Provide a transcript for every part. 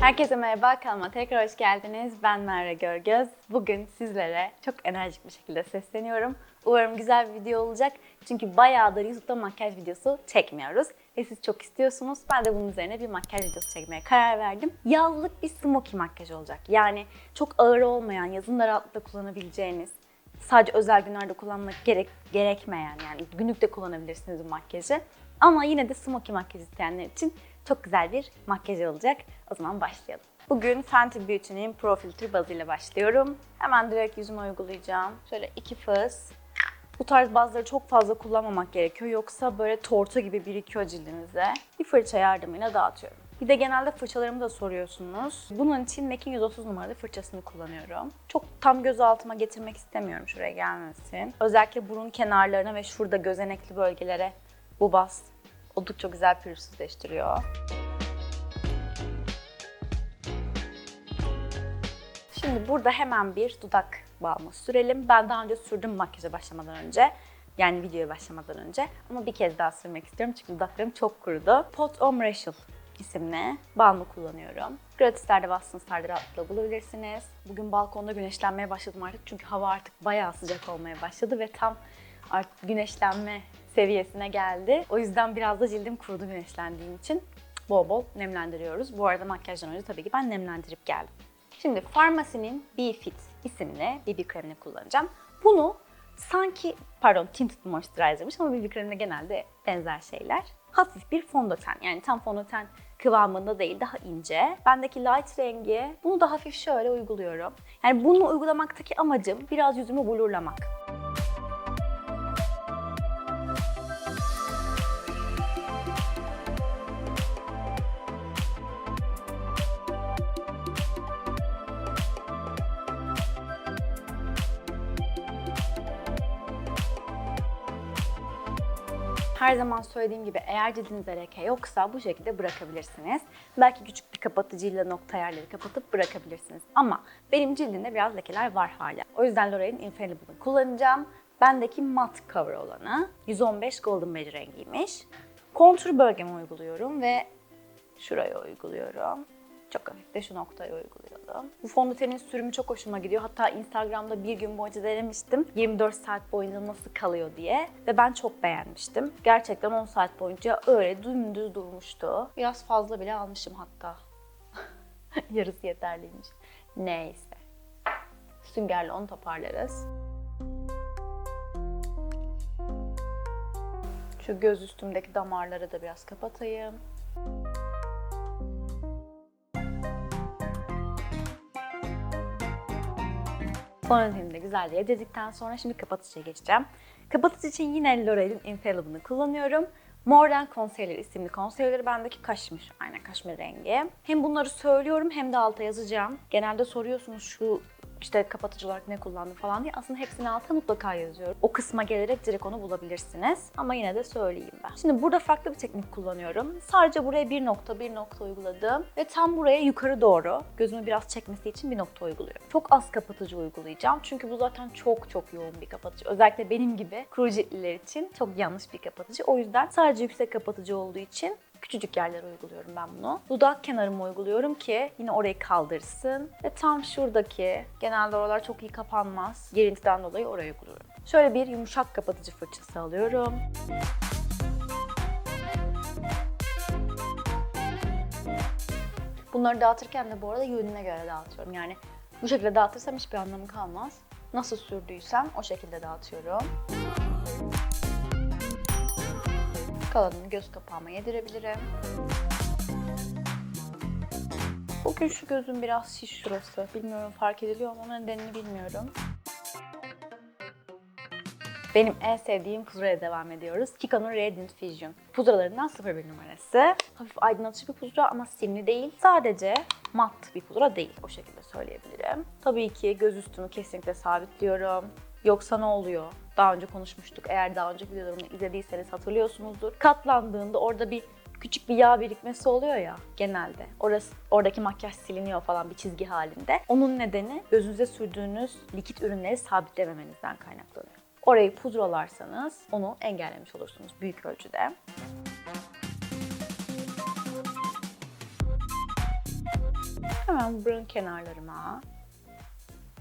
Herkese merhaba, kanalıma tekrar hoş geldiniz. Ben Merve Görgöz. Bugün sizlere çok enerjik bir şekilde sesleniyorum. Umarım güzel bir video olacak. Çünkü bayağıdır YouTube'da makyaj videosu çekmiyoruz. Ve siz çok istiyorsunuz. Ben de bunun üzerine bir makyaj videosu çekmeye karar verdim. Yazlık bir smokey makyaj olacak. Yani çok ağır olmayan, yazın da rahatlıkla kullanabileceğiniz, sadece özel günlerde kullanmak gerek gerekmeyen yani günlük de kullanabilirsiniz bu makyajı. Ama yine de smokey makyaj isteyenler için çok güzel bir makyaj olacak. O zaman başlayalım. Bugün Fenty Beauty'nin Pro Filter bazıyla başlıyorum. Hemen direkt yüzüme uygulayacağım. Şöyle iki fıs. Bu tarz bazıları çok fazla kullanmamak gerekiyor. Yoksa böyle torta gibi birikiyor cildinize. Bir fırça yardımıyla dağıtıyorum. Bir de genelde fırçalarımı da soruyorsunuz. Bunun için MAC'in 130 numaralı fırçasını kullanıyorum. Çok tam göz altıma getirmek istemiyorum şuraya gelmesin. Özellikle burun kenarlarına ve şurada gözenekli bölgelere bu bas oldukça güzel pürüzsüzleştiriyor. Şimdi burada hemen bir dudak balmı sürelim. Ben daha önce sürdüm makyaja başlamadan önce. Yani videoya başlamadan önce. Ama bir kez daha sürmek istiyorum çünkü dudaklarım çok kurudu. Pot Rachel isimli balmı kullanıyorum. Gratislerde Watsons'larda rahatlıkla bulabilirsiniz. Bugün balkonda güneşlenmeye başladım artık çünkü hava artık bayağı sıcak olmaya başladı ve tam artık güneşlenme seviyesine geldi. O yüzden biraz da cildim kurudu güneşlendiğim için bol bol nemlendiriyoruz. Bu arada makyajdan önce tabii ki ben nemlendirip geldim. Şimdi Farmacy'nin B-Fit isimli BB kremini kullanacağım. Bunu sanki, pardon tinted moisturizer'mış ama BB kreminde genelde benzer şeyler. Hafif bir fondöten yani tam fondöten kıvamında değil daha ince. Bendeki light rengi bunu da hafif şöyle uyguluyorum. Yani bunu uygulamaktaki amacım biraz yüzümü blurlamak. Her zaman söylediğim gibi eğer cildinizde leke yoksa bu şekilde bırakabilirsiniz. Belki küçük bir kapatıcıyla nokta yerleri kapatıp bırakabilirsiniz. Ama benim cildimde biraz lekeler var hala. O yüzden L'Oreal'in Infallible'ını kullanacağım. Bendeki mat cover olanı 115 Golden Berry rengiymiş. Kontur bölgeme uyguluyorum ve şuraya uyguluyorum. Çok hafif de şu noktaya uyguluyorum. Bu fondötenin sürümü çok hoşuma gidiyor. Hatta Instagram'da bir gün boyunca denemiştim. 24 saat boyunca nasıl kalıyor diye. Ve ben çok beğenmiştim. Gerçekten 10 saat boyunca öyle dümdüz durmuştu. Biraz fazla bile almışım hatta. Yarısı yeterliymiş. Neyse. Süngerle onu toparlarız. Şu göz üstümdeki damarları da biraz kapatayım. Fondötenimi de güzelce yedirdikten sonra şimdi kapatıcıya geçeceğim. Kapatıcı için yine L'Oreal'in Infallible'ını kullanıyorum. Modern Concealer isimli concealer'ı bendeki kaşmir, aynen kaşmir rengi. Hem bunları söylüyorum hem de alta yazacağım. Genelde soruyorsunuz şu işte kapatıcı olarak ne kullandım falan diye. Aslında hepsini alta mutlaka yazıyorum. O kısma gelerek direkt onu bulabilirsiniz. Ama yine de söyleyeyim ben. Şimdi burada farklı bir teknik kullanıyorum. Sadece buraya bir nokta bir nokta uyguladım. Ve tam buraya yukarı doğru gözümü biraz çekmesi için bir nokta uyguluyorum. Çok az kapatıcı uygulayacağım. Çünkü bu zaten çok çok yoğun bir kapatıcı. Özellikle benim gibi kuru ciltliler için çok yanlış bir kapatıcı. O yüzden sadece yüksek kapatıcı olduğu için küçücük yerlere uyguluyorum ben bunu. Dudak kenarıma uyguluyorum ki yine orayı kaldırsın. Ve tam şuradaki, genelde oralar çok iyi kapanmaz. Gerintiden dolayı oraya uyguluyorum. Şöyle bir yumuşak kapatıcı fırçası alıyorum. Bunları dağıtırken de bu arada yönüne göre dağıtıyorum. Yani bu şekilde dağıtırsam hiçbir anlamı kalmaz. Nasıl sürdüysem o şekilde dağıtıyorum. Kalanını göz kapağıma yedirebilirim. Bugün şu gözüm biraz şiş şurası. Bilmiyorum fark ediliyor ama nedenini bilmiyorum. Benim en sevdiğim pudraya devam ediyoruz. Kiko'nun Radiant Fusion. Pudralarından 01 numarası. Hafif aydınlatıcı bir pudra ama simli değil. Sadece mat bir pudra değil. O şekilde söyleyebilirim. Tabii ki göz üstümü kesinlikle sabitliyorum. Yoksa ne oluyor? Daha önce konuşmuştuk. Eğer daha önce videolarımı izlediyseniz hatırlıyorsunuzdur. Katlandığında orada bir küçük bir yağ birikmesi oluyor ya genelde. Orası oradaki makyaj siliniyor falan bir çizgi halinde. Onun nedeni gözünüze sürdüğünüz likit ürünleri sabitlememenizden kaynaklanıyor. Orayı pudralarsanız onu engellemiş olursunuz büyük ölçüde. Hemen burun kenarlarıma.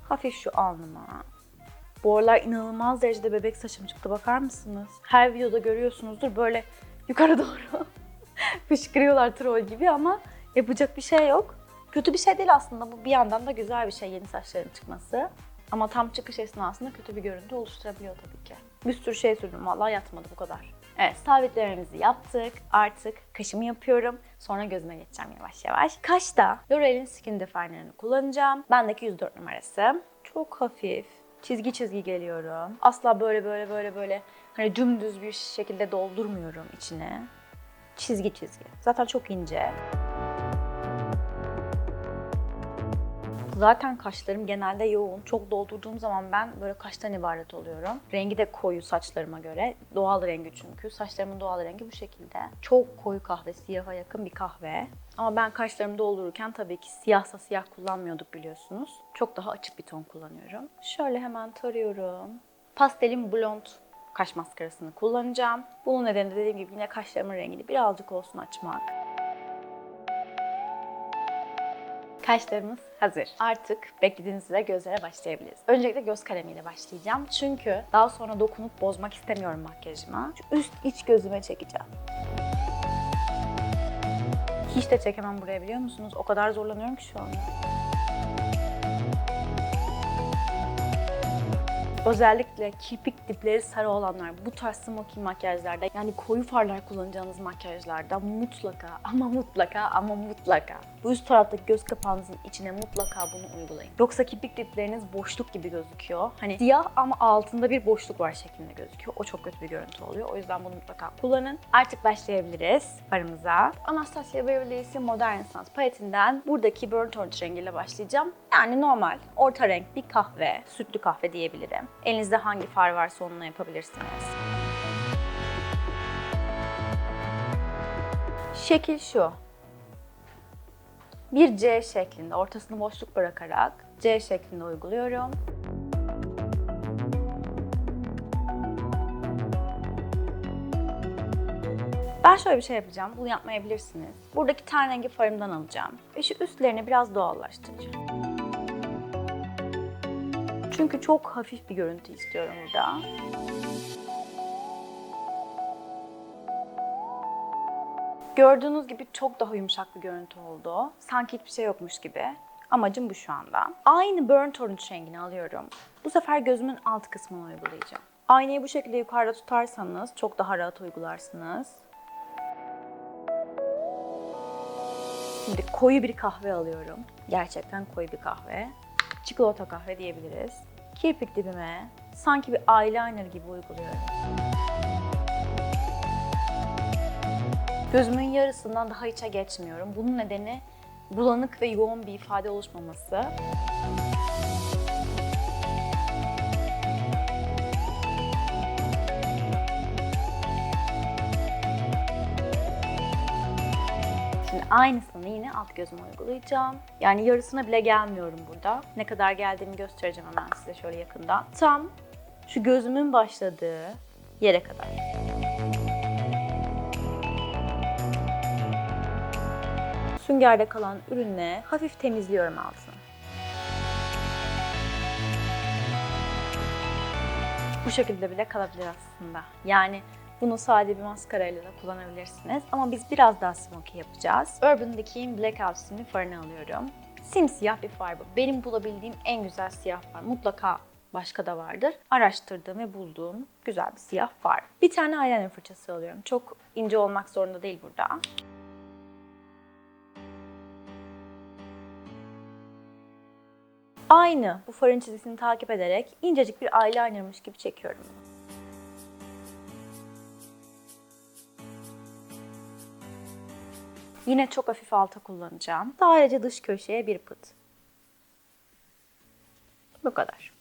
Hafif şu alnıma. Bu aralar inanılmaz derecede bebek saçım çıktı bakar mısınız? Her videoda görüyorsunuzdur böyle yukarı doğru fışkırıyorlar troll gibi ama yapacak bir şey yok. Kötü bir şey değil aslında bu bir yandan da güzel bir şey yeni saçların çıkması. Ama tam çıkış esnasında kötü bir görüntü oluşturabiliyor tabii ki. Bir sürü şey sürdüm vallahi yatmadı bu kadar. Evet sabitlememizi yaptık. Artık kaşımı yapıyorum. Sonra gözüme geçeceğim yavaş yavaş. Kaşta L'Oreal'in Skin Definer'ını kullanacağım. Bendeki 104 numarası. Çok hafif. Çizgi çizgi geliyorum. Asla böyle böyle böyle böyle hani dümdüz bir şekilde doldurmuyorum içine. Çizgi çizgi. Zaten çok ince. Zaten kaşlarım genelde yoğun. Çok doldurduğum zaman ben böyle kaştan ibaret oluyorum. Rengi de koyu saçlarıma göre. Doğal rengi çünkü. Saçlarımın doğal rengi bu şekilde. Çok koyu kahve, siyaha yakın bir kahve. Ama ben kaşlarımı doldururken tabii ki siyahsa siyah kullanmıyorduk biliyorsunuz. Çok daha açık bir ton kullanıyorum. Şöyle hemen tarıyorum. Pastelin blond kaş maskarasını kullanacağım. Bunun nedeni de dediğim gibi yine kaşlarımın rengini birazcık olsun açmak. Kaşlarımız hazır. Artık beklediğiniz üzere gözlere başlayabiliriz. Öncelikle göz kalemiyle başlayacağım. Çünkü daha sonra dokunup bozmak istemiyorum makyajıma. Şu üst iç gözüme çekeceğim. Hiç de çekemem buraya biliyor musunuz? O kadar zorlanıyorum ki şu anda. Özellikle kirpik dipleri sarı olanlar bu tarz smoky makyajlarda yani koyu farlar kullanacağınız makyajlarda mutlaka ama mutlaka ama mutlaka bu üst taraftaki göz kapağınızın içine mutlaka bunu uygulayın. Yoksa kirpik dipleriniz boşluk gibi gözüküyor. Hani siyah ama altında bir boşluk var şeklinde gözüküyor. O çok kötü bir görüntü oluyor. O yüzden bunu mutlaka kullanın. Artık başlayabiliriz farımıza. Anastasia Beverly Hills'in Modern Essence paletinden buradaki Burnt Orange rengiyle başlayacağım. Yani normal, orta renk bir kahve, sütlü kahve diyebilirim. Elinizde hangi far varsa onunla yapabilirsiniz. Şekil şu. Bir C şeklinde, ortasını boşluk bırakarak C şeklinde uyguluyorum. Ben şöyle bir şey yapacağım. Bunu yapmayabilirsiniz. Buradaki ten rengi farımdan alacağım. Ve şu üstlerini biraz doğallaştıracağım. Çünkü çok hafif bir görüntü istiyorum burada. Gördüğünüz gibi çok daha yumuşak bir görüntü oldu. Sanki hiçbir şey yokmuş gibi. Amacım bu şu anda. Aynı burnt orange rengini alıyorum. Bu sefer gözümün alt kısmına uygulayacağım. Aynayı bu şekilde yukarıda tutarsanız çok daha rahat uygularsınız. Şimdi koyu bir kahve alıyorum. Gerçekten koyu bir kahve. Çikolata kahve diyebiliriz. Kirpik dibime sanki bir eyeliner gibi uyguluyorum. Gözümün yarısından daha içe geçmiyorum. Bunun nedeni bulanık ve yoğun bir ifade oluşmaması. Aynısını yine alt gözüme uygulayacağım. Yani yarısına bile gelmiyorum burada. Ne kadar geldiğimi göstereceğim hemen size şöyle yakından. Tam şu gözümün başladığı yere kadar. Süngerde kalan ürünle hafif temizliyorum altını. Bu şekilde bile kalabilir aslında. Yani bunu sade bir maskarayla da kullanabilirsiniz. Ama biz biraz daha smoky yapacağız. Urban Decay'in Blackout isimli farını alıyorum. Simsiyah bir far bu. Benim bulabildiğim en güzel siyah far. Mutlaka başka da vardır. Araştırdığım ve bulduğum güzel bir siyah far. Bir tane eyeliner fırçası alıyorum. Çok ince olmak zorunda değil burada. Aynı bu farın çizgisini takip ederek incecik bir eyelinermış gibi çekiyorum. Yine çok hafif alta kullanacağım. Sadece dış köşeye bir pıt. Bu kadar.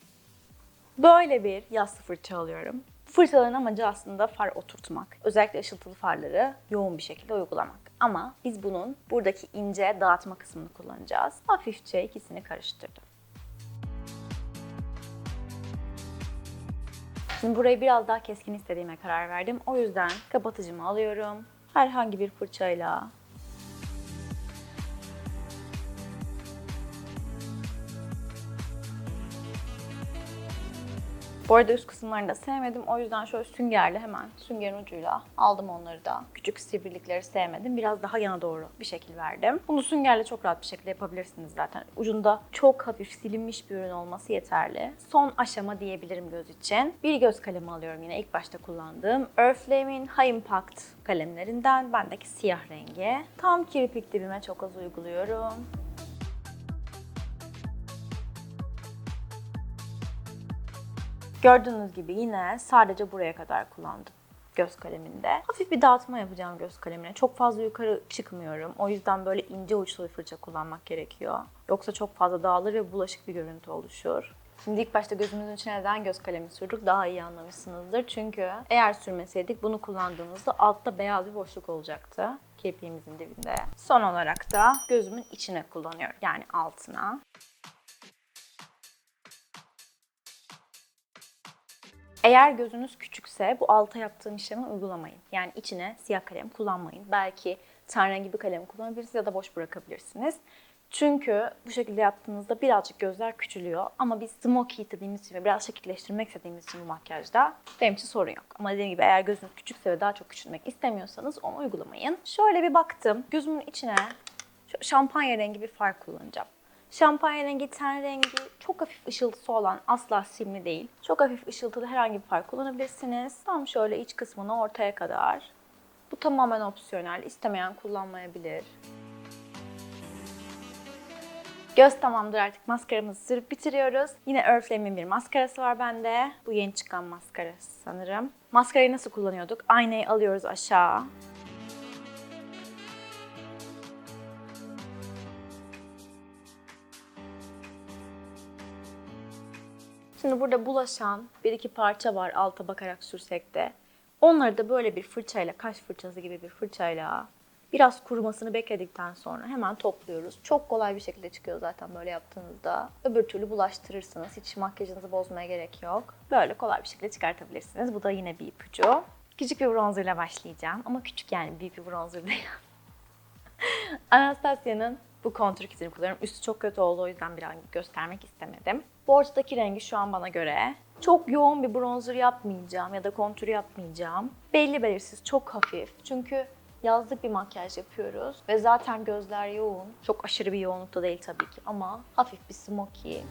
Böyle bir yassı fırça alıyorum. Fırçaların amacı aslında far oturtmak. Özellikle ışıltılı farları yoğun bir şekilde uygulamak. Ama biz bunun buradaki ince dağıtma kısmını kullanacağız. Hafifçe ikisini karıştırdım. Şimdi burayı biraz daha keskin istediğime karar verdim. O yüzden kapatıcımı alıyorum. Herhangi bir fırçayla Bu arada üst kısımlarını da sevmedim. O yüzden şöyle süngerle hemen süngerin ucuyla aldım onları da. Küçük sivrilikleri sevmedim. Biraz daha yana doğru bir şekil verdim. Bunu süngerle çok rahat bir şekilde yapabilirsiniz zaten. Ucunda çok hafif silinmiş bir ürün olması yeterli. Son aşama diyebilirim göz için. Bir göz kalemi alıyorum yine ilk başta kullandığım. Earthflame'in High Impact kalemlerinden. Bendeki siyah rengi. Tam kirpik dibime çok az uyguluyorum. Gördüğünüz gibi yine sadece buraya kadar kullandım göz kaleminde. Hafif bir dağıtma yapacağım göz kalemine. Çok fazla yukarı çıkmıyorum. O yüzden böyle ince uçlu bir fırça kullanmak gerekiyor. Yoksa çok fazla dağılır ve bulaşık bir görüntü oluşur. Şimdi ilk başta gözümüzün içine neden göz kalemi sürdük daha iyi anlamışsınızdır. Çünkü eğer sürmeseydik bunu kullandığımızda altta beyaz bir boşluk olacaktı kirpiğimizin dibinde. Son olarak da gözümün içine kullanıyorum. Yani altına. Eğer gözünüz küçükse bu alta yaptığım işlemi uygulamayın. Yani içine siyah kalem kullanmayın. Belki ten rengi bir kalem kullanabilirsiniz ya da boş bırakabilirsiniz. Çünkü bu şekilde yaptığınızda birazcık gözler küçülüyor. Ama biz smokey dediğimiz için ve biraz şekilleştirmek istediğimiz için bu makyajda benim için sorun yok. Ama dediğim gibi eğer gözünüz küçükse ve daha çok küçülmek istemiyorsanız onu uygulamayın. Şöyle bir baktım. Gözümün içine şampanya rengi bir far kullanacağım. Şampanya rengi, ten rengi, çok hafif ışıltısı olan asla simli değil. Çok hafif ışıltılı herhangi bir far kullanabilirsiniz. Tam şöyle iç kısmına ortaya kadar. Bu tamamen opsiyonel. İstemeyen kullanmayabilir. Göz tamamdır artık maskaramızı sürüp bitiriyoruz. Yine Earthflame'in bir maskarası var bende. Bu yeni çıkan maskarası sanırım. Maskarayı nasıl kullanıyorduk? Aynayı alıyoruz aşağı. Şimdi burada bulaşan bir iki parça var alta bakarak sürsek de. Onları da böyle bir fırçayla, kaş fırçası gibi bir fırçayla biraz kurumasını bekledikten sonra hemen topluyoruz. Çok kolay bir şekilde çıkıyor zaten böyle yaptığınızda. Öbür türlü bulaştırırsınız. Hiç makyajınızı bozmaya gerek yok. Böyle kolay bir şekilde çıkartabilirsiniz. Bu da yine bir ipucu. Küçük bir bronzerla başlayacağım. Ama küçük yani büyük bir bronzer değil. Anastasia'nın bu kontür kitini kullanıyorum. Üstü çok kötü oldu o yüzden bir rengi göstermek istemedim. Bu ortadaki rengi şu an bana göre çok yoğun bir bronzer yapmayacağım ya da kontür yapmayacağım. Belli belirsiz, çok hafif. Çünkü yazlık bir makyaj yapıyoruz ve zaten gözler yoğun. Çok aşırı bir yoğunlukta değil tabii ki ama hafif bir smokey.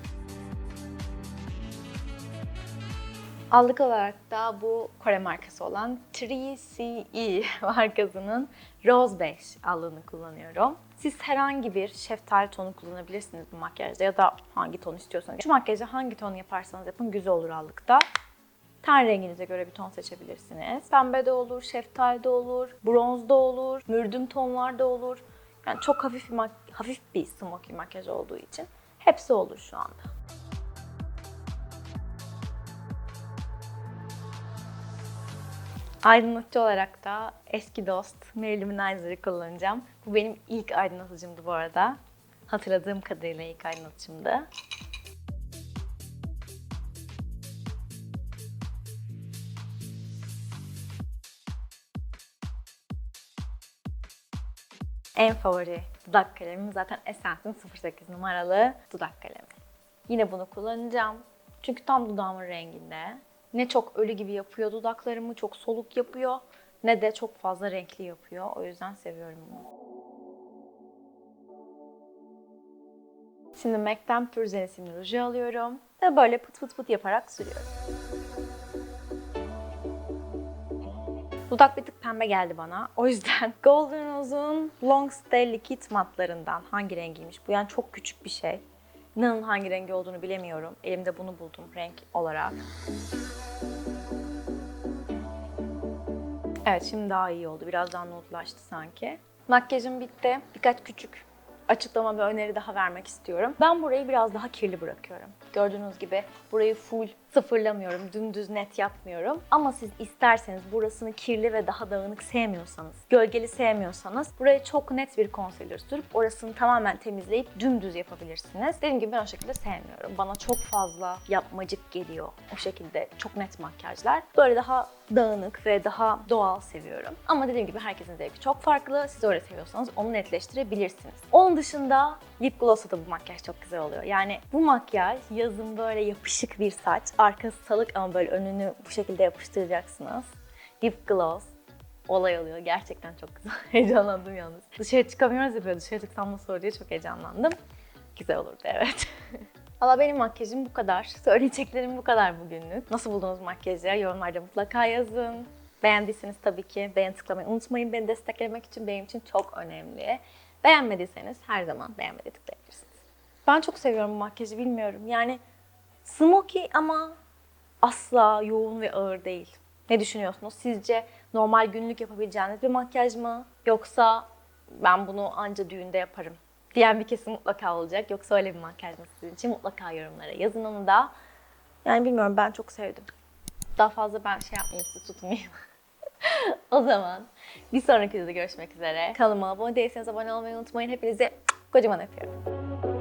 Allık olarak da bu Kore markası olan 3CE markasının Rose Beige allığını kullanıyorum. Siz herhangi bir şeftali tonu kullanabilirsiniz bu makyajda ya da hangi ton istiyorsanız. Şu makyajda hangi ton yaparsanız yapın güzel olur allıkta. Ten renginize göre bir ton seçebilirsiniz. Pembe de olur, şeftali de olur, bronz da olur, mürdüm tonlar da olur. Yani çok hafif bir, hafif bir smokey makyaj olduğu için hepsi olur şu anda. Aydınlatıcı olarak da eski dost Marilyn Monroe'yu kullanacağım. Bu benim ilk aydınlatıcımdı bu arada. Hatırladığım kadarıyla ilk aydınlatıcımdı. En favori dudak kalemim zaten Essence'in 08 numaralı dudak kalemi. Yine bunu kullanacağım. Çünkü tam dudağımın renginde. Ne çok ölü gibi yapıyor dudaklarımı, çok soluk yapıyor ne de çok fazla renkli yapıyor. O yüzden seviyorum bunu. Şimdi MAC'den Purzen isimli ruju alıyorum ve böyle pıt pıt pıt yaparak sürüyorum. Dudak bir tık pembe geldi bana. O yüzden Golden Rose'un Long Stay Liquid matlarından hangi rengiymiş bu? Yani çok küçük bir şey. İnanın hangi rengi olduğunu bilemiyorum. Elimde bunu buldum renk olarak. Evet şimdi daha iyi oldu. Biraz daha notlaştı sanki. Makyajım bitti. Birkaç küçük açıklama ve öneri daha vermek istiyorum. Ben burayı biraz daha kirli bırakıyorum. Gördüğünüz gibi burayı full sıfırlamıyorum, dümdüz net yapmıyorum. Ama siz isterseniz burasını kirli ve daha dağınık sevmiyorsanız, gölgeli sevmiyorsanız buraya çok net bir concealer sürüp orasını tamamen temizleyip dümdüz yapabilirsiniz. Dediğim gibi ben o şekilde sevmiyorum. Bana çok fazla yapmacık geliyor o şekilde çok net makyajlar. Böyle daha dağınık ve daha doğal seviyorum. Ama dediğim gibi herkesin zevki çok farklı. Siz öyle seviyorsanız onu netleştirebilirsiniz. Onun dışında lip gloss'la da bu makyaj çok güzel oluyor. Yani bu makyaj yazın böyle yapışık bir saç, arkası salık ama böyle önünü bu şekilde yapıştıracaksınız. Lip gloss olay oluyor. Gerçekten çok güzel. Heyecanlandım yalnız. Dışarı çıkamıyoruz ya böyle dışarı çıksam nasıl olur diye çok heyecanlandım. Güzel olurdu evet. Valla benim makyajım bu kadar. Söyleyeceklerim bu kadar bugünlük. Nasıl buldunuz makyajı? Yorumlarda mutlaka yazın. Beğendiyseniz tabii ki beğen tıklamayı unutmayın. Beni desteklemek için benim için çok önemli. Beğenmediyseniz her zaman beğenmedi tıklayabilirsiniz. Ben çok seviyorum bu makyajı bilmiyorum. Yani smoky ama asla yoğun ve ağır değil. Ne düşünüyorsunuz? Sizce normal günlük yapabileceğiniz bir makyaj mı? Yoksa ben bunu anca düğünde yaparım diyen bir kesim mutlaka olacak. Yoksa öyle bir makyaj mı sizin için? Mutlaka yorumlara yazın onu da. Yani bilmiyorum ben çok sevdim. Daha fazla ben şey yapmayayım sizi tutmayayım. o zaman bir sonraki videoda görüşmek üzere. Kanalıma abone değilseniz abone olmayı unutmayın. Hepinizi kocaman öpüyorum.